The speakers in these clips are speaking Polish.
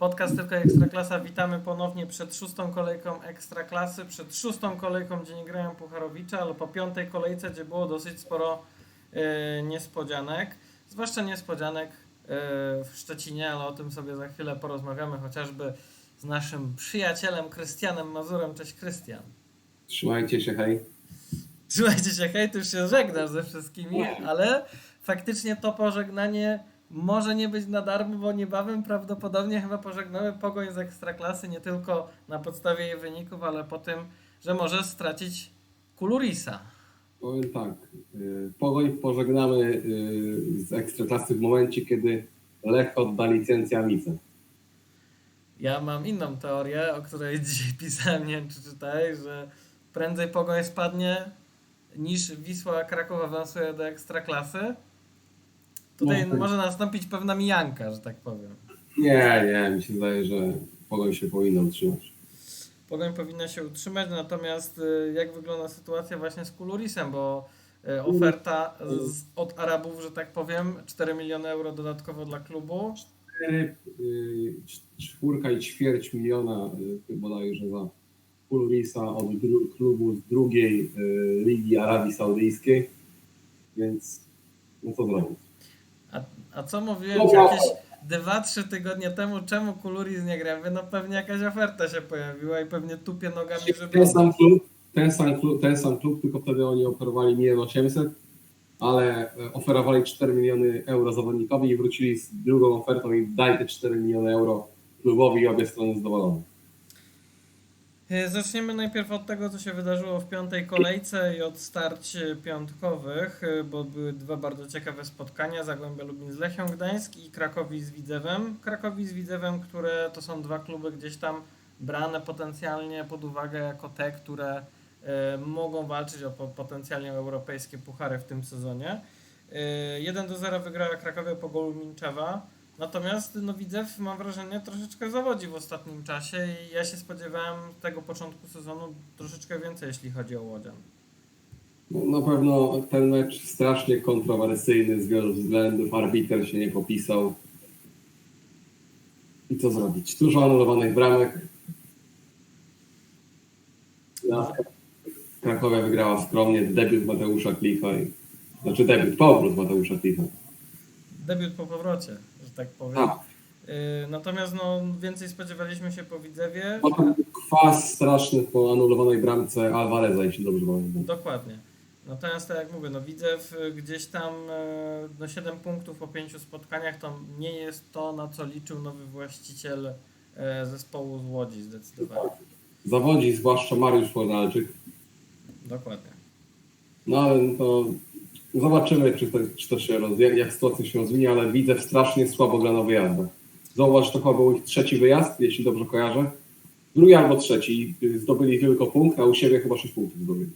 Podcast Tylko Ekstraklasa. Witamy ponownie przed szóstą kolejką Ekstraklasy, przed szóstą kolejką, gdzie nie grają Pucharowicza, ale po piątej kolejce, gdzie było dosyć sporo e, niespodzianek. Zwłaszcza niespodzianek e, w Szczecinie, ale o tym sobie za chwilę porozmawiamy, chociażby z naszym przyjacielem Krystianem Mazurem. Cześć Krystian. Trzymajcie się, hej. Trzymajcie się, hej, ty już się żegnasz ze wszystkimi, ale faktycznie to pożegnanie może nie być na darmo, bo niebawem prawdopodobnie chyba pożegnamy Pogoń z Ekstraklasy nie tylko na podstawie jej wyników, ale po tym, że może stracić Kulurisa. Powiem tak. y, Pogoń pożegnamy y, z Ekstraklasy w momencie, kiedy Lech odda licencję Amice. Ja mam inną teorię, o której dzisiaj pisałem, nie wiem czy czytałeś, że prędzej Pogoń spadnie niż Wisła Kraków awansuje do Ekstraklasy. Tutaj Może. może nastąpić pewna mijanka, że tak powiem. Nie, nie, mi się zdaje, że Pogoń się powinna utrzymać. Pogoń powinna się utrzymać, natomiast y, jak wygląda sytuacja właśnie z Kulurisem, bo y, oferta z, od Arabów, że tak powiem, 4 miliony euro dodatkowo dla klubu. Cztery, y, cz- Czwórka i ćwierć miliona bodajże za Pulrisa od klubu z drugiej ligi Arabii Saudyjskiej, więc no co zrobić? A, co mówiłem tak. jakieś 2-3 tygodnie temu, czemu Kuluris nie gra? Mówię, No pewnie jakaś oferta się pojawiła i pewnie tupie nogami, żeby... Ten sam klub, ten sam klub, ten sam klub tylko wtedy oni oferowali 1 800, ale e, oferowali 4 miliony euro zawodnikowi i wrócili z drugą ofertą i daj te 4 miliony euro klubowi i obie strony zadowolone. E, Zaczniemy najpierw od tego, co się wydarzyło w piątej kolejce i od starć e, piątkowych, e, bo były dwa bardzo ciekawe spotkania. Zagłębia Lubin z Lechią Gdańsk i Krakowi z Widzewem. Krakowi z Widzewem, które to są dwa kluby gdzieś tam brane potencjalnie pod uwagę jako te, które mogą walczyć o po, potencjalnie europejskie puchary w tym sezonie. E, 1 do 0 wygrała Krakowie po golu Minczewa. Natomiast no, Widzew, mam wrażenie, troszeczkę zawodzi w ostatnim czasie i ja się spodziewałem tego początku sezonu troszeczkę więcej, jeśli chodzi o Łodzian. No, na pewno ten mecz strasznie kontrowersyjny z wielu względów. Arbiter się nie popisał. I co zrobić? Dużo anulowanych bramek. Ja, Krakowia wygrała skromnie. Debiut Mateusza Klicha. I, znaczy debiut, powrót Mateusza Klicha. Debiut po powrocie, tak powiem. Tak. Yy, natomiast no, więcej spodziewaliśmy się po Widzewie. Potem kwas straszny po anulowanej bramce Alvareza, jeśli dobrze pamiętam. Dokładnie. Natomiast tak jak mówię, no Widzew y, gdzieś tam e, no 7 punktów po 5 spotkaniach to nie jest to, na co liczył nowy właściciel zespołu z Łodzi zdecydowanie. Zawodzi zwłaszcza Mariusz Fornalczyk. Dokładnie. No ale to zobaczymy, czy to, czy to się roz, jak, sytuacja się rozwinie, ale widzę strasznie słabo gra na wyjazdach. Zauważ, to chyba był ich trzeci wyjazd, jeśli dobrze kojarzę. Drugi albo trzeci. y, Zdobyli tylko punkt, a u siebie chyba 6 punktów zdobyli.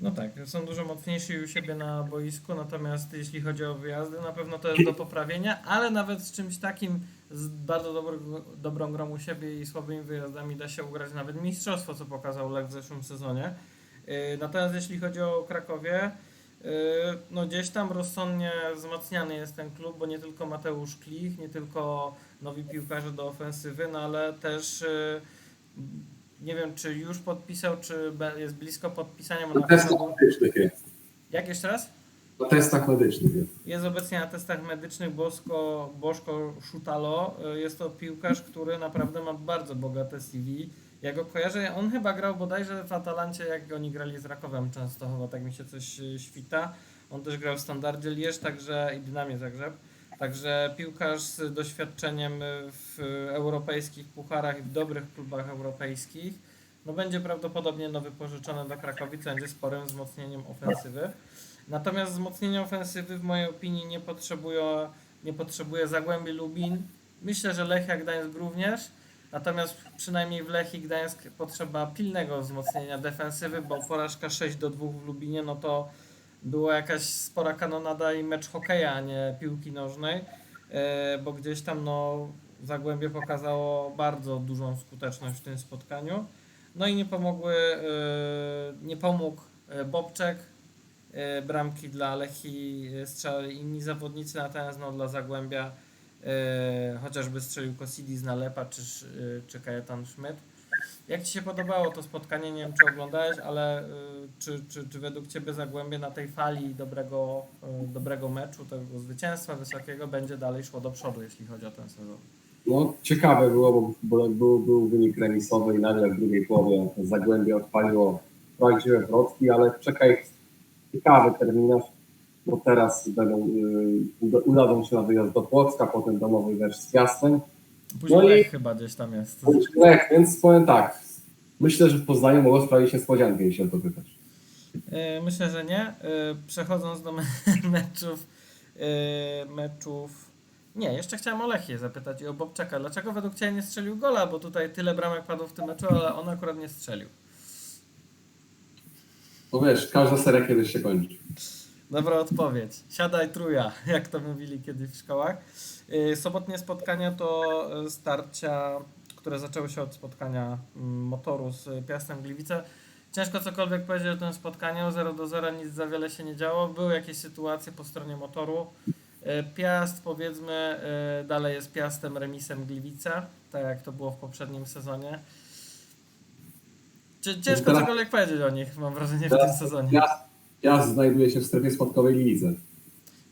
No tak, są dużo mocniejsi u siebie na boisku, natomiast jeśli chodzi o wyjazdy, na pewno to jest do poprawienia, ale nawet z czymś takim, z bardzo dobro, dobrą grą u siebie i słabymi wyjazdami da się ugrać nawet mistrzostwo, co pokazał Lech w zeszłym sezonie. Yy, Natomiast jeśli chodzi o Krakowie, no gdzieś tam rozsądnie wzmacniany jest ten klub, bo nie tylko Mateusz Klich, nie tylko nowi piłkarze do ofensywy, no ale też yy, nie wiem, czy już podpisał, czy jest blisko podpisania. Na testach medycznych jest. Jak jeszcze raz? Na testach medycznych jest. Jest obecnie na testach medycznych Bosko, Boszko Szutalo. Y, Jest to piłkarz, który naprawdę ma bardzo bogate CV. Ja go kojarzę, on chyba grał bodajże w Atalancie, jak oni grali z Rakowem Częstochowa, tak mi się coś y, świta. On też grał w Standardzie Lierz, także i Dynamie Zagrzeb. Także piłkarz z doświadczeniem y, w europejskich pucharach i w dobrych klubach europejskich. No będzie prawdopodobnie nowy pożyczony do Krakowic, będzie sporym wzmocnieniem ofensywy. Natomiast wzmocnienia ofensywy w mojej opinii nie potrzebuje, nie potrzebuje Lubin. Myślę, że Lechia Gdańsk również. Natomiast przynajmniej w Lechii Gdańsk potrzeba pilnego wzmocnienia defensywy, bo porażka 6 do 2 w Lubinie, no to była jakaś spora kanonada i mecz hokeja, a nie piłki nożnej, e, bo gdzieś tam no, Zagłębie pokazało bardzo dużą skuteczność w tym spotkaniu. No i nie pomogły, e, nie pomógł e, Bobczek, bramki dla Lechii strzelali inni zawodnicy, natomiast no, dla Zagłębia e, chociażby strzelił Kosidis na Lepa czy, e, czy Kajetan Schmidt. Jak Ci się podobało to spotkanie? Nie wiem, czy oglądałeś, ale e, czy, czy, czy według Ciebie Zagłębie na tej fali dobrego, dobrego meczu, tego zwycięstwa wysokiego będzie dalej szło do przodu, jeśli chodzi o ten sezon? No, ciekawe było, bo, był, był wynik remisowy i nagle w drugiej połowie Zagłębie odpaliło prawdziwe wrotki, ale czeka ich ciekawy terminarz, bo teraz będą, y, uda- udadzą się na wyjazd do Płocka, potem domowy mecz z Piastem. Później No i- Lech chyba gdzieś tam jest. Tak, więc powiem tak, myślę, że w Poznaniu mogło sprawić niespodziankę, jeśli o to pytasz. E, Myślę, że nie. E, Przechodząc do me- meczów, meczów. Nie, jeszcze chciałem o Lechię zapytać i o Bobczaka. Dlaczego według Ciebie nie strzelił gola? Bo tutaj tyle bramek padło w tym meczu, ale on akurat nie strzelił. No wiesz, każda seria kiedyś się kończy. Dobra odpowiedź. Siadaj truja, jak to mówili kiedyś w szkołach. E, Sobotnie spotkania to e, starcia, które zaczęły się od spotkania mm, motoru z Piastem Gliwice. Ciężko cokolwiek powiedzieć o tym spotkaniu. 0 do 0 nic za wiele się nie działo. Były jakieś sytuacje po stronie motoru. E, Piast powiedzmy dalej jest Piastem remisem Gliwice, tak jak to było w poprzednim sezonie. Ciężko cokolwiek powiedzieć o nich, mam wrażenie, w tym sezonie. Piast, znajduje się w strefie spadkowej Gliwice,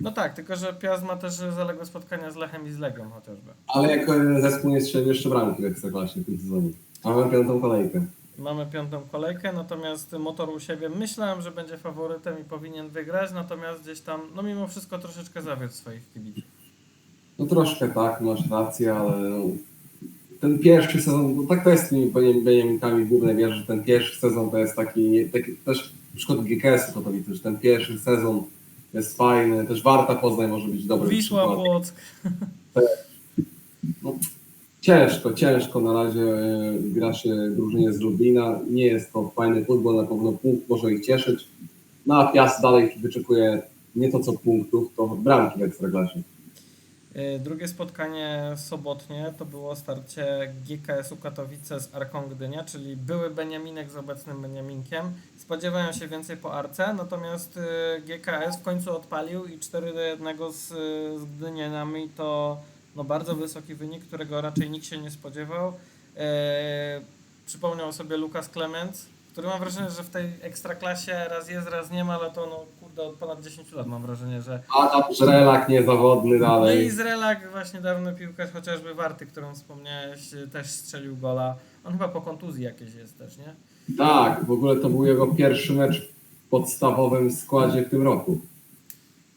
No tak, tylko że Piast ma też zaległe spotkania z Lechem i z Legią chociażby. ale jako jeden zespół nie strzelił jeszcze bramki w Ekstraklasie w tym sezonie. Mamy piątą kolejkę. Mamy piątą kolejkę, natomiast motor u siebie myślałem, że będzie faworytem i powinien wygrać, natomiast gdzieś tam, no mimo wszystko troszeczkę zawiódł swoich kibiców. No troszkę tak, masz rację, ale no, ten pierwszy sezon, bo tak to jest z tymi Beniaminkami głównej że ten pierwszy sezon to jest taki, taki też przykład GKS-u to, to widzę, że ten pierwszy sezon jest fajny, też Warta Poznań może być dobrym Wisła. Płock, Ciężko, ciężko na razie e, gra się drużynie z Lublina, nie jest to fajny futbol, na pewno punkt może ich cieszyć, no a Piast dalej wyczekuje nie to co punktów, to bramki w Ekstraklasie. Y, Drugie spotkanie sobotnie to było starcie GKS-u Katowice z Arką Gdynia, czyli były Beniaminek z obecnym Beniaminkiem. Spodziewają się więcej po Arce, natomiast y, GKS w końcu odpalił i 4 do 1 z, z Gdynianami to no, bardzo wysoki wynik, którego raczej nikt się nie spodziewał. E, przypomniał sobie Lukas Clemens, który mam wrażenie, że w tej ekstraklasie raz jest, raz nie ma, ale to no kurde od ponad 10 lat mam wrażenie, że Adam Żrelak niezawodny no dalej. i Zrelak, właśnie dawny piłkarz, chociażby Warty, którą wspomniałeś, też strzelił gola. On chyba po kontuzji jakieś jest też, nie? Tak, w ogóle to był jego pierwszy mecz w podstawowym składzie w tym roku.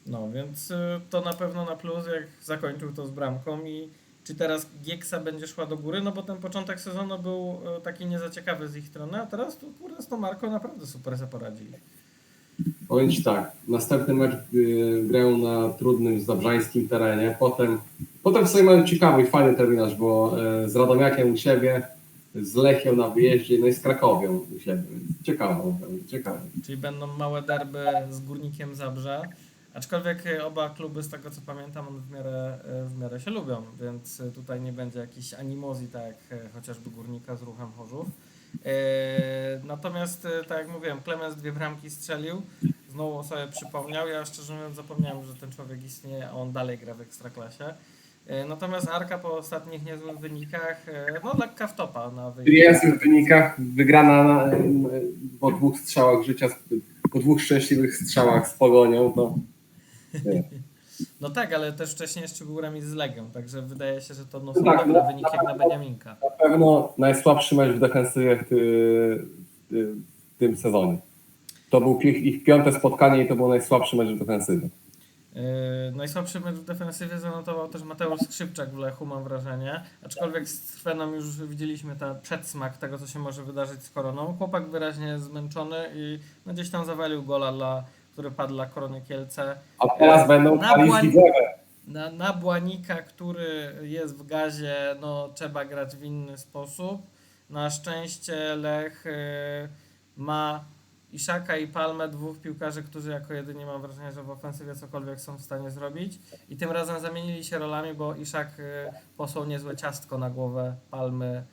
No, więc y, to na pewno na plus, jak zakończył to z bramką i czy teraz Gieksa będzie szła do góry, no bo ten początek sezonu był y, taki niezaciekawy z ich strony, a teraz tu kurde z tą naprawdę super sobie poradzili. Powiem Ci tak, następny mecz y, grają na trudnym zabrzańskim terenie, potem, potem sobie mają ciekawy i fajny terminarz, bo y, z Radomiakiem u siebie, z Lechią na wyjeździe, no i z Krakowią u siebie. Ciekawe, ciekawe. Czyli będą małe derby z Górnikiem Zabrze. Aczkolwiek e, oba kluby, z tego co pamiętam, w miarę, e, w miarę się lubią, więc e, tutaj nie będzie jakichś animozji, tak jak chociażby Górnika z ruchem Chorzów. Natomiast, tak jak mówiłem, Klemens dwie bramki strzelił, znowu sobie przypomniał. Ja szczerze mówiąc zapomniałem, że ten człowiek istnieje, a on dalej gra w Ekstraklasie. Natomiast Arka po ostatnich niezłych wynikach, no lekka wtopa na wyjście. w wynikach wygrana na, po dwóch strzałach życia, po dwóch szczęśliwych strzałach z Pogonią, to. No tak, ale też wcześniej jeszcze był remis z Legią, także wydaje się, że to no, No tak, dobre no, wyniki jak na Beniaminka. na pewno najsłabszy mecz w defensywie w, ty, w tym sezonie. To był ich, ich piąte spotkanie i to był najsłabszy mecz w defensywie. Yy, najsłabszy mecz w defensywie zanotował też Mateusz Skrzypczak w Lechu, mam wrażenie. Aczkolwiek z Trweną już widzieliśmy ten przedsmak tego, co się może wydarzyć z Koroną. Chłopak wyraźnie zmęczony i no, gdzieś tam zawalił gola, dla, który padł dla Korony Kielce. A teraz będą Na błań-. Na, na Błanika, który jest w gazie, no trzeba grać w inny sposób. Na szczęście Lech y, ma Iszaka i Palmę, dwóch piłkarzy, którzy jako jedyni mam wrażenie, że w ofensywie cokolwiek są w stanie zrobić. I tym razem zamienili się rolami, bo Iszak y, posłał niezłe ciastko na głowę Palmy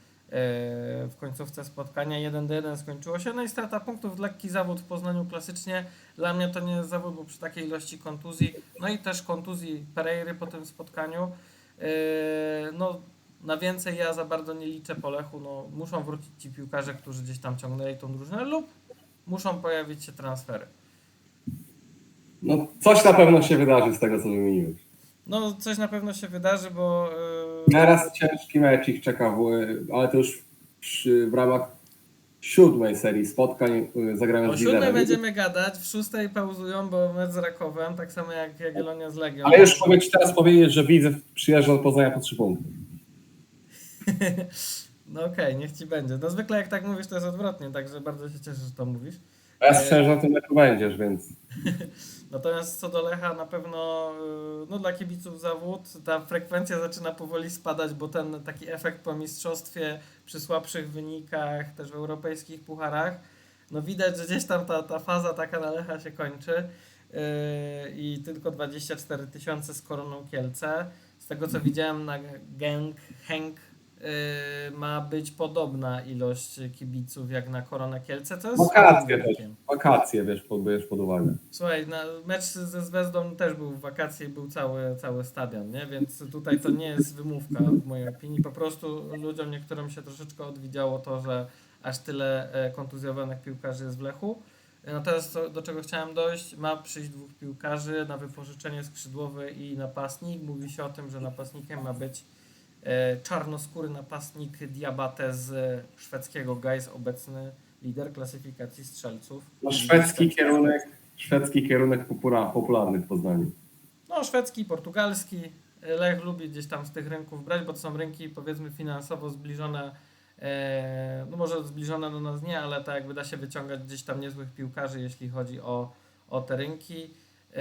w końcówce spotkania. 1 do 1 skończyło się. No i strata punktów, lekki zawód w Poznaniu klasycznie. Dla mnie to nie jest zawód, bo przy takiej ilości kontuzji, no i też kontuzji Pereiry po tym spotkaniu, Yy, No, na więcej ja za bardzo nie liczę po Lechu. No, muszą wrócić ci piłkarze, którzy gdzieś tam ciągnęli tą drużynę lub muszą pojawić się transfery. No, coś na pewno się wydarzy z tego, co wymieniłeś. No, coś na pewno się wydarzy, bo... Teraz ciężki mecz ich czeka, w, ale to już przy, w ramach siódmej serii spotkań y, zagrają O z siódmej liderem. będziemy gadać, w szóstej pauzują, bo mecz z Rakowem, tak samo jak Jagiellonia z Legią. Ale już mogę Ci teraz powiedzieć, że Widzew przyjeżdża do Poznania po trzy punkty. No okej, niech ci będzie. No zwykle jak tak mówisz, to jest odwrotnie, także bardzo się cieszę, że to mówisz. A ja słyszałem, że na tym meczu będziesz, więc Natomiast co do Lecha, na pewno yy, no, dla kibiców zawód ta frekwencja zaczyna powoli spadać, bo ten taki efekt po mistrzostwie przy słabszych wynikach, też w europejskich pucharach, no widać, że gdzieś tam ta, ta faza taka na Lecha się kończy yy, i tylko 24 tysiące z Koroną Kielce. Z tego co widziałem na Genk, Henk ma być podobna ilość kibiców jak na Koronę Kielce, co jest Wakacje też. wakacje wiesz, pod- bierz pod uwagę. Słuchaj, na mecz ze Zvezdą też był w wakacje i był cały, cały stadion, nie? Więc tutaj to nie jest wymówka w mojej opinii. Po prostu ludziom niektórym się troszeczkę odwidziało to, że aż tyle e, kontuzjowanych piłkarzy jest w Lechu. Natomiast co, do czego chciałem dojść, ma przyjść dwóch piłkarzy na wypożyczenie skrzydłowy i napastnik. Mówi się o tym, że napastnikiem ma być e, czarnoskóry napastnik Diabate z szwedzkiego Gais, obecny lider klasyfikacji strzelców. No, szwedzki kierunek, szwedzki kierunek popula, popularny w Poznaniu. No, szwedzki, portugalski. Lech lubi gdzieś tam z tych rynków brać, bo to są rynki powiedzmy finansowo zbliżone. E, no może zbliżone do nas nie, ale tak jakby da się wyciągać gdzieś tam niezłych piłkarzy, jeśli chodzi o, o te rynki. E,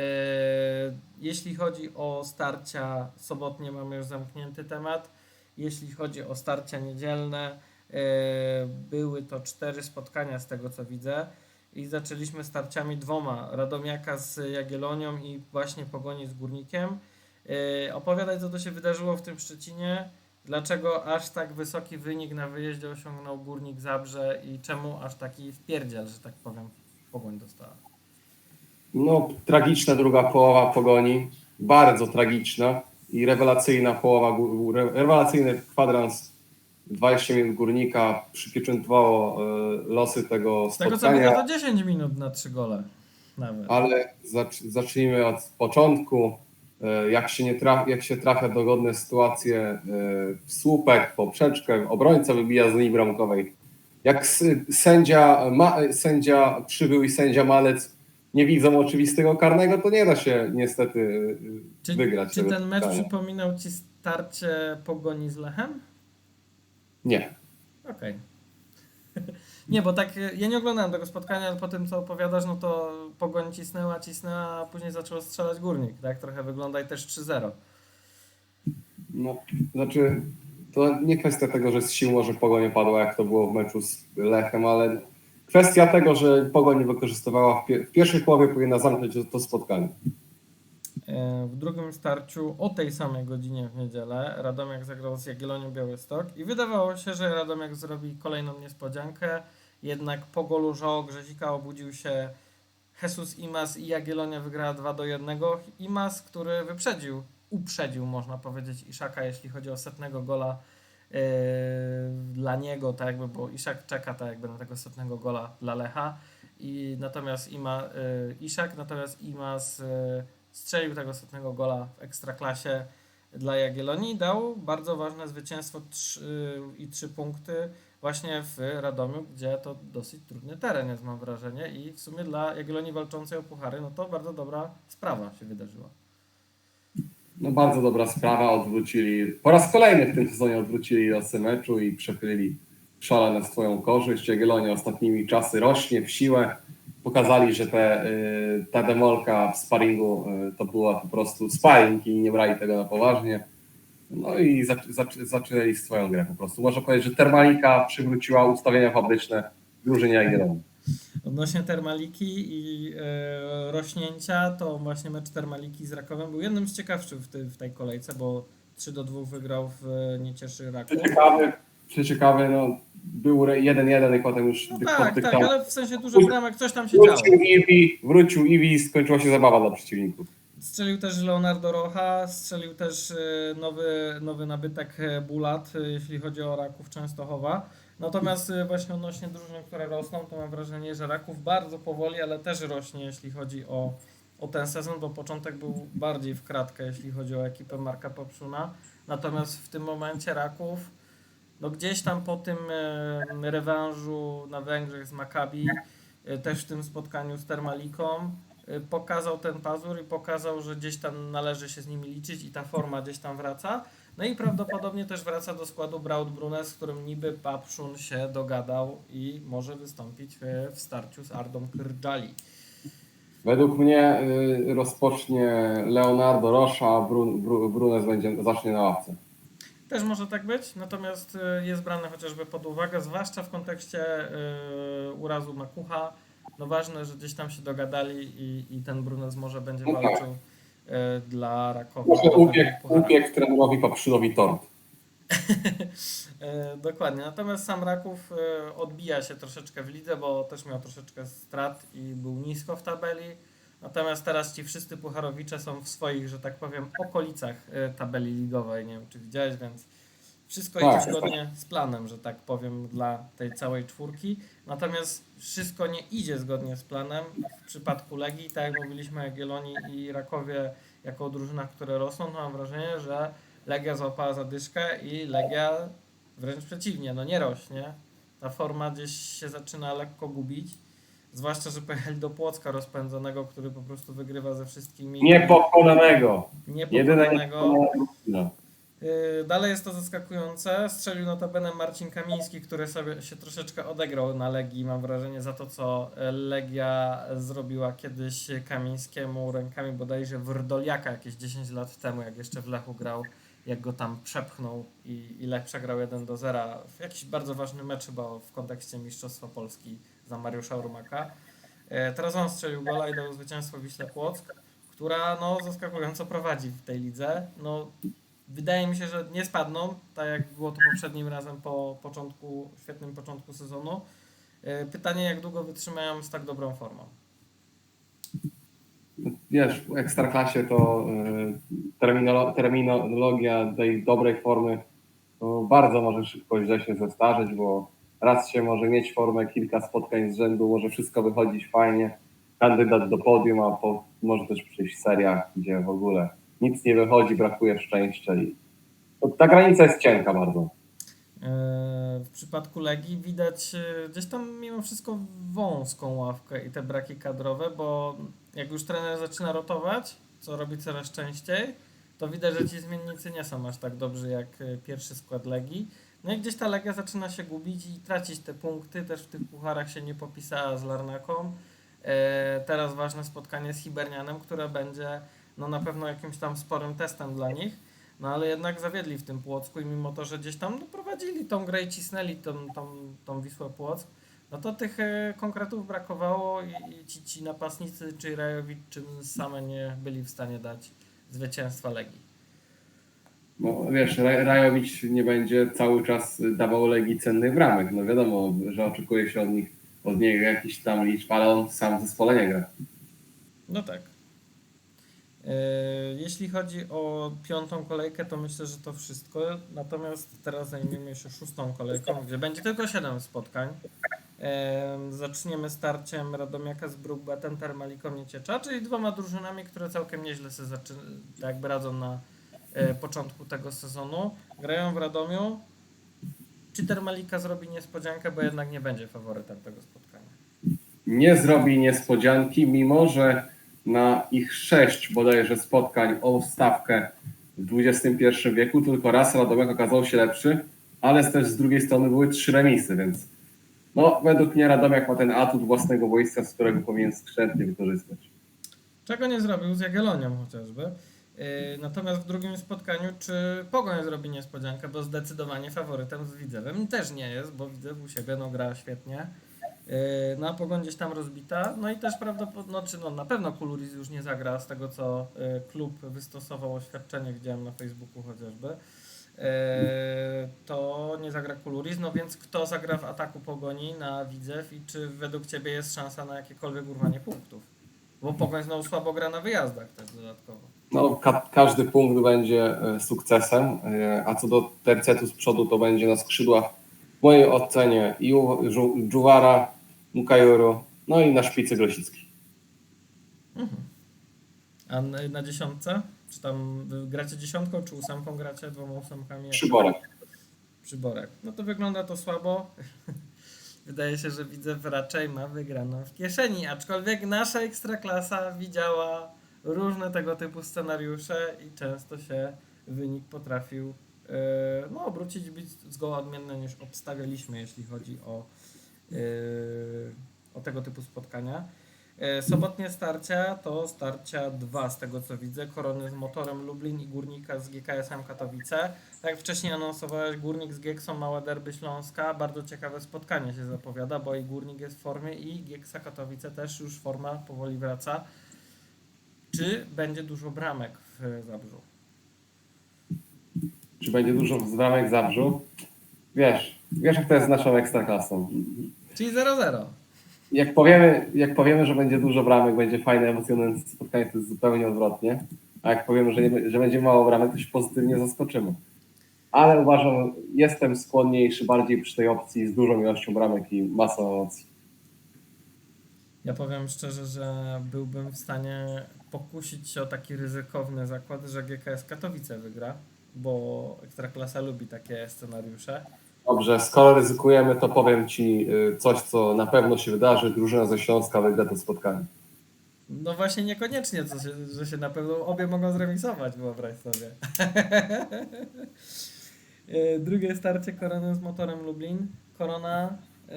jeśli chodzi o starcia sobotnie, mamy już zamknięty temat. Jeśli chodzi o starcia niedzielne, e, były to cztery spotkania z tego co widzę i zaczęliśmy starciami dwoma, Radomiaka z Jagiellonią i właśnie Pogoni z Górnikiem. Yy, opowiadaj, co to się wydarzyło w tym Szczecinie, dlaczego aż tak wysoki wynik na wyjeździe osiągnął Górnik Zabrze i czemu aż taki wpierdziel, że tak powiem, Pogoń dostała. No, tragiczna druga połowa pogoni, bardzo tragiczna i rewelacyjna połowa, rewelacyjny kwadrans 20 minut górnika przypieczętowało e, losy tego Z tego co to 10 minut na trzy gole nawet. Ale zacz, zacznijmy od początku. E, Jak się, nie traf, jak się trafia dogodne sytuacje e, w słupek, poprzeczkę, obrońca wybija z linii bramkowej. Jak sędzia, ma, sędzia przybył i sędzia Malec nie widzą oczywistego karnego, to nie da się niestety e, Czy, wygrać. czy ten mecz przypominał Ci starcie Pogoni z Lechem? Nie. Okej. Nie, bo tak y, ja nie oglądałem tego spotkania, ale po tym co opowiadasz, no to pogoń cisnęła, cisnęła, a później zaczął strzelać górnik, tak? Trochę wygląda i też 3-0. No, znaczy, to nie kwestia tego, że z sił może Pogoń padła, jak to było w meczu z Lechem, ale kwestia tego, że Pogoń nie wykorzystywała w, pie- w pierwszej połowie powinna zamknąć to, spotkanie. E, W drugim starciu o tej samej godzinie w niedzielę Radomiak zagrał z Jagiellonią Białystok i wydawało się, że Radomiak zrobi kolejną niespodziankę, jednak po golu Żoło Grzezika obudził się Jesus Imas i Jagiellonia wygrała 2 do 1. Imas, który wyprzedził, uprzedził można powiedzieć Iszaka, jeśli chodzi o setnego gola dla niego, tak jakby, bo Iszak czeka tak jakby na tego setnego gola dla Lecha. I natomiast Ima, e, Iszak, natomiast Imas e, strzelił tego setnego gola w ekstraklasie dla Jagiellonii. Dał bardzo ważne zwycięstwo trzy, i trzy punkty właśnie w Radomiu, gdzie to dosyć trudny teren jest mam wrażenie. I w sumie dla Jagiellonii walczącej o puchary, no to bardzo dobra sprawa się wydarzyła. No bardzo dobra sprawa, odwrócili, po raz kolejny w tym sezonie odwrócili losy meczu i przechylili szale na swoją korzyść. Jagiellonia ostatnimi czasy rośnie w siłę. Pokazali, że te, y, ta demolka w sparingu y, to była po prostu sparring i nie brali tego na poważnie. No i zac- zac- zaczęli swoją grę po prostu. Można powiedzieć, że Termalika przywróciła ustawienia fabryczne drużynie Jagiellonii. Odnośnie Termaliki i e, rośnięcia, to właśnie mecz Termaliki z Rakowem był jednym z ciekawszych w, tej- w tej kolejce, bo 3 do 2 wygrał w e, Niecieszy Raków. Co ciekawe no, był re- 1-1 i potem już No tak, tak, ale w sensie dużo bramek, coś tam się działo. Wrócił Iwi, wrócił Iwi i skończyła się zabawa dla przeciwników. Strzelił też Leonardo Rocha, strzelił też y, nowy, nowy nabytek e, Bulat, y, jeśli chodzi o Raków Częstochowa. Natomiast y, właśnie odnośnie drużyn, które rosną, to mam wrażenie, że Raków bardzo powoli, ale też rośnie, jeśli chodzi o, o ten sezon, bo początek był bardziej w kratkę, jeśli chodzi o ekipę Marka Popszuna. Natomiast w tym momencie Raków, no gdzieś tam po tym e, rewanżu na Węgrzech z Maccabi, e, też w tym spotkaniu z Termaliką, pokazał ten pazur i pokazał, że gdzieś tam należy się z nimi liczyć i ta forma gdzieś tam wraca. No i prawdopodobnie też wraca do składu Braut Brunes, z którym niby Papszun się dogadał i może wystąpić w, w starciu z Ardą Krdżali. Według mnie y, rozpocznie Leonardo Rocha, a Brun, Bru, Brunes będzie, zacznie na ławce. Też może tak być, natomiast y, jest brane chociażby pod uwagę, zwłaszcza w kontekście y, urazu Makucha. No ważne, że gdzieś tam się dogadali i, i ten Brunes może będzie No tak. walczył y, dla Rakowa. Może puchar. upiek trenerowi Paprzynowi tort. E, Dokładnie. Natomiast sam Raków e, odbija się troszeczkę w lidze, bo też miał troszeczkę strat i był nisko w tabeli. Natomiast teraz ci wszyscy pucharowicze są w swoich, że tak powiem, okolicach e, tabeli ligowej. Nie wiem, czy widziałeś, więc wszystko Tak. idzie zgodnie z planem, że tak powiem, dla tej całej czwórki. Natomiast wszystko nie idzie zgodnie z planem. W przypadku Legii, tak jak mówiliśmy, Jagiellonii i Rakowie jako drużynach, które rosną, to mam wrażenie, że Legia złapała zadyszkę i Legia wręcz przeciwnie, no nie rośnie. Ta forma gdzieś się zaczyna lekko gubić. Zwłaszcza, że pojechali do Płocka rozpędzonego, który po prostu wygrywa ze wszystkimi. Niepokonanego. Niepokonanego. Yy, Dalej jest to zaskakujące. Strzelił notabene Marcin Kamiński, który sobie się troszeczkę odegrał na Legii, mam wrażenie, za to, co Legia zrobiła kiedyś Kamińskiemu rękami bodajże Wrdoliaka jakieś 10 lat temu, jak jeszcze w Lechu grał, jak go tam przepchnął i, i Lech przegrał 1 do 0 w jakiś bardzo ważny mecz chyba w kontekście Mistrzostwa Polski za Mariusza Urmaka. E, Teraz on strzelił gola i dał zwycięstwo Wiśle Płock, która no, zaskakująco prowadzi w tej lidze. No, Wydaje mi się, że nie spadną, tak jak było to poprzednim razem po początku, świetnym początku sezonu. E, Pytanie, jak długo wytrzymają z tak dobrą formą. Wiesz, w ekstraklasie to y, terminolo, terminologia tej dobrej formy to bardzo może szybko źle się zestarzeć, bo raz się może mieć formę, kilka spotkań z rzędu, może wszystko wychodzić fajnie, kandydat do podium, a po, może też przyjść seriach, gdzie w ogóle nic nie wychodzi, brakuje szczęścia i to, ta granica jest cienka bardzo. E, W przypadku Legii widać e, gdzieś tam mimo wszystko wąską ławkę i te braki kadrowe, bo jak już trener zaczyna rotować, co robi coraz częściej, to widać, że ci zmiennicy nie są aż tak dobrzy jak e, pierwszy skład Legii. No i gdzieś ta Legia zaczyna się gubić i tracić te punkty. Też w tych pucharach się nie popisała z Larnaką. Teraz ważne spotkanie z Hibernianem, które będzie no na pewno jakimś tam sporym testem dla nich. No ale jednak zawiedli w tym Płocku i mimo to, że gdzieś tam no, prowadzili tą grę i cisnęli tą, tą, tą Wisłę Płock, no to tych e, konkretów brakowało i, i ci, ci napastnicy czy Rajowicz czym same nie byli w stanie dać zwycięstwa Legii. No wiesz, Raj- Rajowicz nie będzie cały czas dawał Legii cennych bramek. No wiadomo, że oczekuje się od nich od niego jakiś tam liczb, ale on sam w zespole nie gra. No tak. E, Jeśli chodzi o piątą kolejkę, to myślę, że to wszystko. Natomiast teraz zajmiemy się szóstą kolejką, gdzie będzie tylko 7 spotkań. E, Zaczniemy starciem Radomiaka z Brookbetem, Termaliką Nieciecza, czyli dwoma drużynami, które całkiem nieźle tak jakby radzą na e, początku tego sezonu. Grają w Radomiu. Czy Termalika zrobi niespodziankę, bo jednak nie będzie faworytem tego spotkania? Nie zrobi niespodzianki, mimo że na ich sześć bodajże spotkań o stawkę w XXI wieku tylko raz Radomiak okazał się lepszy, ale też z drugiej strony były trzy remisy, więc no według mnie Radomiak ma ten atut własnego wojska, z którego powinien skrzętnie wykorzystać. Czego nie zrobił z Jagiellonią chociażby. Yy, Natomiast w drugim spotkaniu, czy Pogoń zrobi niespodziankę, bo zdecydowanie faworytem z Widzewem też nie jest, bo Widzew u siebie no, gra świetnie. Yy, No a Pogoń gdzieś tam rozbita, no i też prawdopodobnie, no, czy no, na pewno Kuluris już nie zagra z tego, co yy, klub wystosował oświadczenie, widziałem na Facebooku chociażby. Yy, To nie zagra Kuluris, no więc kto zagra w ataku Pogoni na Widzew i czy według Ciebie jest szansa na jakiekolwiek urwanie punktów? Bo Pogoń znowu słabo gra na wyjazdach też dodatkowo. No, ka- każdy punkt będzie e, sukcesem, e, a co do tercetu z przodu, to będzie na skrzydłach w mojej ocenie i Dżuwara, Mukajuru, no i na szpicy Grosicki. A na, dziesiątce? Czy tam gracie dziesiątką, czy ósemką gracie? Dwoma ósemkami? Przyborek. Przyborek. No to wygląda to słabo. Wydaje się, że Widzew raczej ma wygraną w kieszeni, aczkolwiek nasza ekstraklasa widziała różne tego typu scenariusze i często się wynik potrafił e, no, obrócić, być zgoła odmienny niż obstawialiśmy, jeśli chodzi o, o tego typu spotkania. E, Sobotnie starcia to starcia dwa z tego co widzę. Korony z motorem Lublin i Górnika z GKS-em Katowice. Tak jak wcześniej anonsowałeś, Górnik z Gieksą, małe derby Śląska. Bardzo ciekawe spotkanie się zapowiada, bo i Górnik jest w formie i Gieksa Katowice też już forma powoli wraca. Czy będzie dużo bramek w Zabrzu? Czy będzie dużo bramek w Zabrzu? Wiesz, wiesz jak to jest z naszą ekstraklasą. Czyli 0-0. Jak powiemy, jak powiemy, że będzie dużo bramek, będzie fajne, emocjonujące spotkanie, to jest zupełnie odwrotnie. A jak powiemy, że, nie, że będzie mało bramek, to się pozytywnie zaskoczymy. Ale uważam, jestem skłonniejszy bardziej przy tej opcji z dużą ilością bramek i masą emocji. Ja powiem szczerze, że byłbym w stanie pokusić się o taki ryzykowny zakład, że GKS Katowice wygra, bo Ekstraklasa lubi takie scenariusze. Dobrze, skoro ryzykujemy, to powiem Ci y, coś, co na pewno się wydarzy. Drużyna ze Śląska wygra to spotkanie. No właśnie niekoniecznie, co się, że się na pewno obie mogą zremisować, wyobraź sobie. E, Drugie starcie Korony z motorem Lublin. Korona e,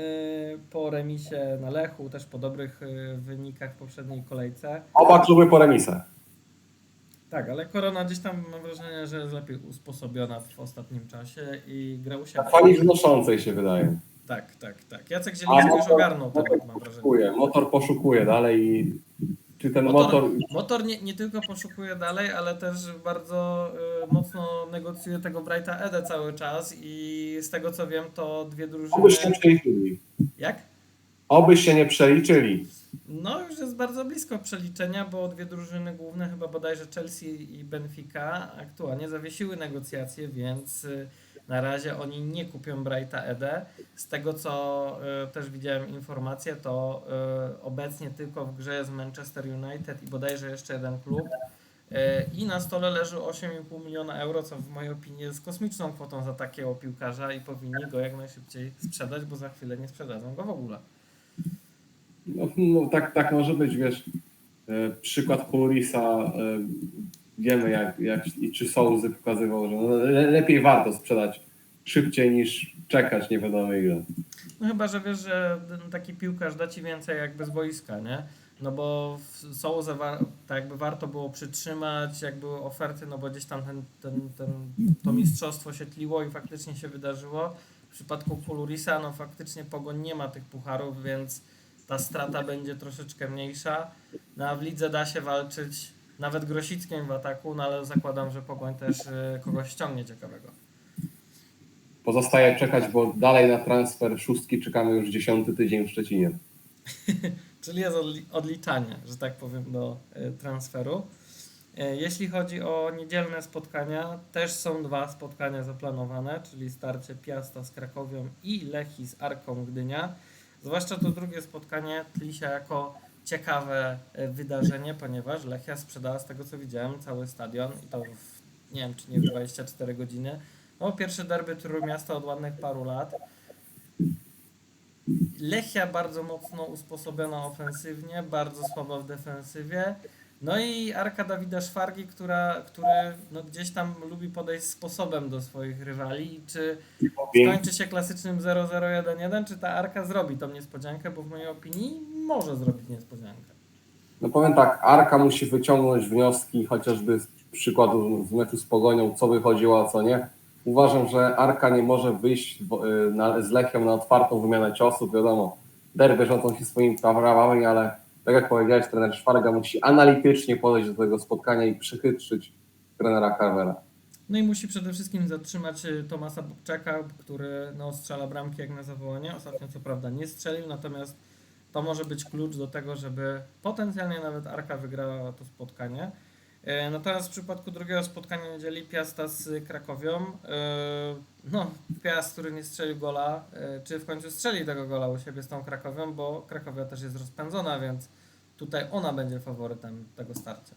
po remisie na Lechu, też po dobrych wynikach w poprzedniej kolejce. Oba kluby po remisach. Tak, ale Korona gdzieś tam mam wrażenie, że jest lepiej usposobiona w ostatnim czasie i gra u siebie. Fali wznoszącej się wydaje. Tak, tak, tak. Jacek Zieliński już ogarnął Motor temat, mam wrażenie. poszukuje, motor poszukuje dalej i czy ten Motor, motor... motor nie, nie tylko poszukuje dalej, ale też bardzo y, mocno negocjuje tego Brighta Ede cały czas i z tego co wiem, to dwie drużyny... Oby się nie przeliczyli. Jak? Oby się nie przeliczyli. No już jest bardzo blisko przeliczenia, bo dwie drużyny główne, chyba bodajże Chelsea i Benfica, aktualnie zawiesiły negocjacje, więc y, na razie oni nie kupią Brighta Ede. Z tego co y, też widziałem informację, to y, obecnie tylko w grze jest Manchester United i bodajże jeszcze jeden klub. I na stole leży 8,5 miliona euro, co w mojej opinii jest kosmiczną kwotą za takiego piłkarza i powinni go jak najszybciej sprzedać, bo za chwilę nie sprzedadzą go w ogóle. No, no tak, tak może być, wiesz. E, Przykład Pulisa, e, wiemy jak, jak i czy Sołzy pokazywał, że no, le, lepiej warto sprzedać szybciej niż czekać nie wiadomo ile. No chyba, że wiesz, że taki piłkarz da ci więcej jakby z boiska, nie? No bo Sołze tak jakby warto było przytrzymać, jak były oferty, no bo gdzieś tam ten, ten, ten, to mistrzostwo się tliło i faktycznie się wydarzyło. W przypadku Fulurisa, no faktycznie Pogoń nie ma tych pucharów, więc ta strata będzie troszeczkę mniejsza. No a w lidze da się walczyć nawet Grosickiem w ataku, no ale zakładam, że Pogoń też y, kogoś ściągnie ciekawego. Pozostaje czekać, bo dalej na transfer szóstki czekamy już dziesiąty tydzień w Szczecinie. Czyli jest odli- odliczanie, że tak powiem, do e, transferu. E, Jeśli chodzi o niedzielne spotkania, też są dwa spotkania zaplanowane, czyli starcie Piasta z Krakowią i Lechi z Arką Gdynia. Zwłaszcza to drugie spotkanie tli się jako ciekawe e, wydarzenie, ponieważ Lechia sprzedała z tego co widziałem cały stadion i to w, nie wiem czy nie w 24 godziny. No pierwszy derby Trójmiasta od ładnych paru lat. Lechia bardzo mocno usposobiona ofensywnie, bardzo słaba w defensywie. No i Arka Dawida Szwargi, która, który no gdzieś tam lubi podejść sposobem do swoich rywali. Czy skończy się klasycznym 0-0-1-1, czy ta Arka zrobi tą niespodziankę, bo w mojej opinii może zrobić niespodziankę. No powiem tak, Arka musi wyciągnąć wnioski, chociażby z przykładu z meczu z Pogonią, co wychodziło, a co nie. Uważam, że Arka nie może wyjść y, z Lechią na otwartą wymianę ciosów. Wiadomo, derby rządzą się swoimi prawami, ale tak jak powiedziałeś, trener Szwarga musi analitycznie podejść do tego spotkania i przychytrzyć trenera Carvera. No i musi przede wszystkim zatrzymać y, Tomasa Bobczaka, który no, strzela bramki jak na zawołanie. Ostatnio co prawda nie strzelił, natomiast to może być klucz do tego, żeby potencjalnie nawet Arka wygrała to spotkanie. E, Natomiast w przypadku drugiego spotkania niedzieli Piasta z Krakowią, e, no Piast, który nie strzelił gola, e, czy w końcu strzeli tego gola u siebie z tą Krakowią, bo Krakowia też jest rozpędzona, więc tutaj ona będzie faworytem tego starcia.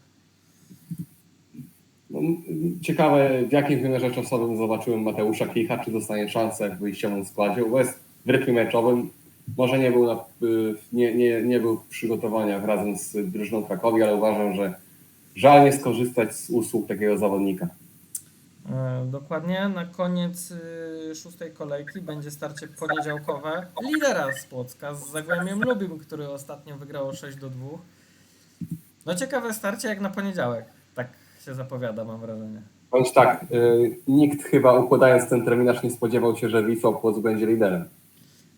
No, ciekawe, w jakim wymiarze czasowym zobaczyłem Mateusza Kicha, czy dostanie szansę w wyjściowym składzie, bo jest w rytmie meczowym. Może nie był, na, y, nie, nie, nie był w przygotowaniach razem z drużyną Krakowi, ale uważam, że żal nie skorzystać z usług takiego zawodnika. E, Dokładnie. Na koniec y, szóstej kolejki będzie starcie poniedziałkowe lidera z Płocka z Zagłębiem Lubim, który ostatnio wygrało 6 do 2. No ciekawe starcie jak na poniedziałek. Tak się zapowiada, mam wrażenie. Bądź tak, y, nikt chyba układając ten terminarz nie spodziewał się, że Wisła Płock będzie liderem.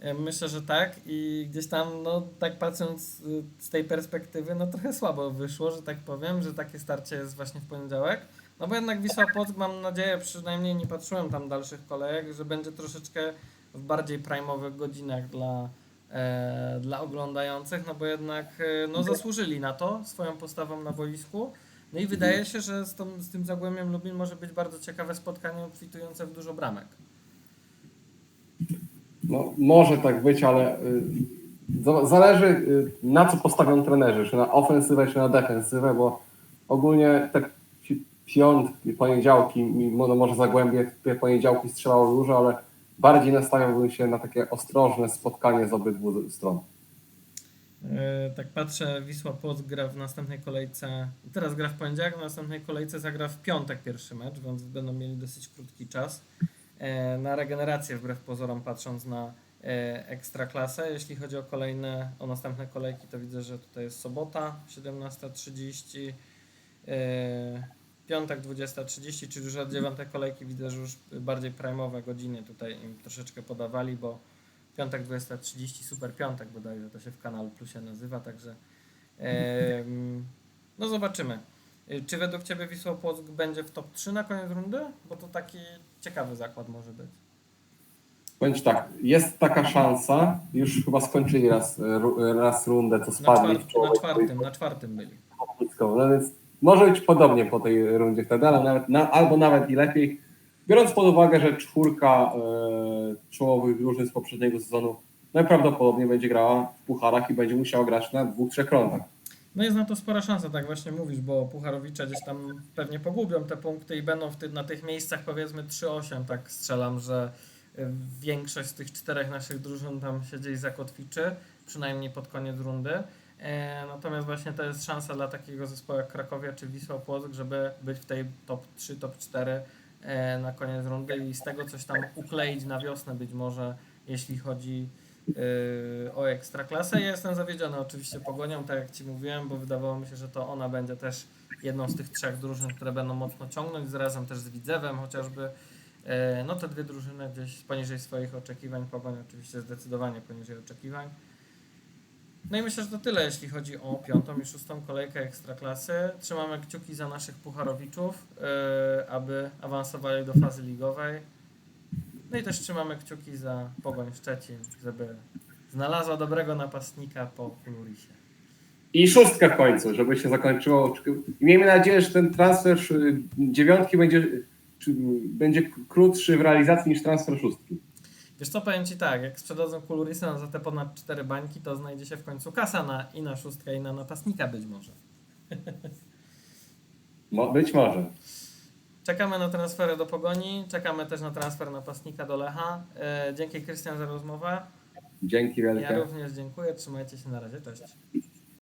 E, Myślę, że tak i gdzieś tam, no tak patrząc y, z tej perspektywy, no trochę słabo wyszło, że tak powiem, że takie starcie jest właśnie w poniedziałek. No bo jednak Wisła Płock, mam nadzieję, przynajmniej nie patrzyłem tam dalszych kolejek, że będzie troszeczkę w bardziej prime'owych godzinach dla, e, dla oglądających, no bo jednak e, no, zasłużyli na to swoją postawą na boisku. No i wydaje się, że z, tą, z tym Zagłębiem Lubin może być bardzo ciekawe spotkanie obfitujące w dużo bramek. No, może tak być, ale y, za- zależy y, na co postawią trenerzy, czy na ofensywę, czy na defensywę, bo ogólnie te pi- piątki, poniedziałki, no może Zagłębie te poniedziałki strzelało dużo, ale bardziej nastawiałbym się na takie ostrożne spotkanie z obydwu stron. E, Tak patrzę, Wisła Płock gra w następnej kolejce, teraz gra w poniedziałek, w następnej kolejce zagra w piątek pierwszy mecz, więc będą mieli dosyć krótki czas na regenerację wbrew pozorom patrząc na e, ekstraklasę. Jeśli chodzi o kolejne, o następne kolejki, to widzę, że tutaj jest sobota 17.30, e, piątek 20.30, czyli już od dziewiątej kolejki widzę, że już bardziej prime'owe godziny tutaj im troszeczkę podawali, bo Piątek 20.30, super piątek bodajże to się w Kanal Plusie nazywa, także no zobaczymy. Czy według Ciebie Wisła Płock będzie w top 3 na koniec rundy? Bo to taki ciekawy zakład może być. Bądź tak, jest taka szansa, już chyba skończyli raz, y, ru- raz rundę, to Na, spadli czwart, w na czwartym, na czwartym byli. No więc może być podobnie po tej rundzie wtedy, ale nawet, na, albo nawet i lepiej. Biorąc pod uwagę, że czwórka e, czołowych drużyn z poprzedniego sezonu najprawdopodobniej będzie grała w pucharach i będzie musiała grać na dwóch, trzech rondach. No jest na to spora szansa, tak właśnie mówisz, bo Pucharowicza gdzieś tam pewnie pogubią te punkty i będą w ty, na tych miejscach powiedzmy 3-8, tak strzelam, że y, większość z tych czterech naszych drużyn tam się gdzieś zakotwiczy, przynajmniej pod koniec rundy. E, natomiast właśnie to jest szansa dla takiego zespołu jak Krakowia czy Wisła Płock, żeby być w tej top 3, top 4 e, na koniec rundy i z tego coś tam ukleić na wiosnę być może, jeśli chodzi o ekstraklasę. Ja jestem zawiedziony oczywiście pogonią, tak jak Ci mówiłem, bo wydawało mi się, że to ona będzie też jedną z tych trzech drużyn, które będą mocno ciągnąć, zarazem też z Widzewem chociażby. Yy, No te dwie drużyny gdzieś poniżej swoich oczekiwań, pogoń oczywiście zdecydowanie poniżej oczekiwań. No i myślę, że to tyle, jeśli chodzi o piątą i szóstą kolejkę ekstraklasy. Trzymamy kciuki za naszych pucharowiczów, yy, aby awansowali do fazy ligowej. No i też trzymamy kciuki za Pogoń Szczecin, żeby znalazła dobrego napastnika po Kulurisie. I szóstka w końcu, żeby się zakończyło. I miejmy nadzieję, że ten transfer dziewiątki będzie, będzie krótszy w realizacji niż transfer szóstki. Wiesz co, powiem Ci tak, jak sprzedadzą Kulurisę za te ponad cztery bańki, to znajdzie się w końcu kasa na, i na szóstkę, i na napastnika być może. Mo, być może. Czekamy na transfery do Pogoni, czekamy też na transfer napastnika do Lecha. E, dzięki Krystian za rozmowę. Dzięki wielkie. Ja również dziękuję, trzymajcie się na razie, cześć.